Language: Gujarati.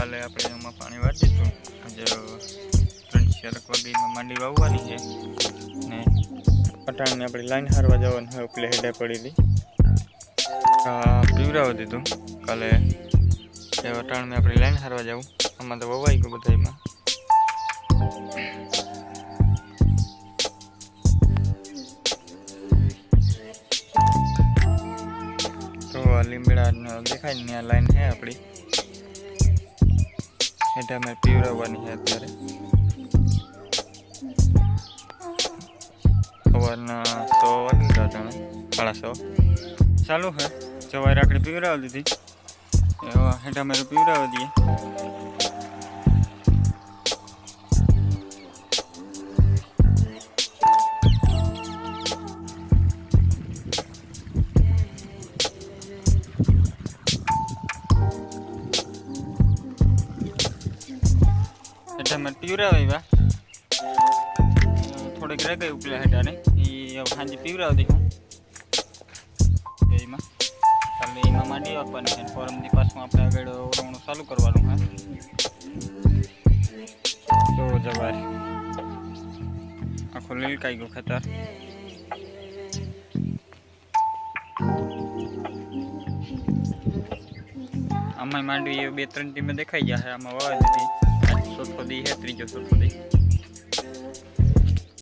કાલે આપણે એમાં પાણી વાટીશું આજે ત્રણ ચાર વાગીમાં માંડી વાવવાની છે. ને અટાણને આપણે લાઈન હારવા જવાનું હોય ઉપલે હેડે પડી હતી પીવરાવા દીધું. કાલે અટાણને આપણે લાઈન હારવા જવું. આમાં તો વવાઈ ગયું બધામાં તો લીંબડા દેખાય ને લાઈન છે આપણી. એટલે અમે પીવડાવવાની છે અત્યારે સવારના સો વાગી ગયા તમે સાડા સો ચાલુ છે સવારે રાખડી પીવડાવી દીધી એવા હેઠા મેં પીવડાવી દઈએ હેઠા મેં પીવરાવી વા. થોડીક રહી ગઈ ઉપલા હેઠાને. એ હવે સાંજે પીવરાવી દઈ હું. એમાં. કાલે એમાં માંડી આપવાની છે ફોરમની પાસમાં આપણે આગળ ઓરવણું ચાલુ કરવાનું હા. તો જવાર આખું લીલકાઈ ગયું ખેતર. આમાં માંડવી એ બે ત્રણ ટીમે દેખાઈ ગયા છે, આમાં વાવા દીધી ચોથો દી છે ત્રીજો ચોથો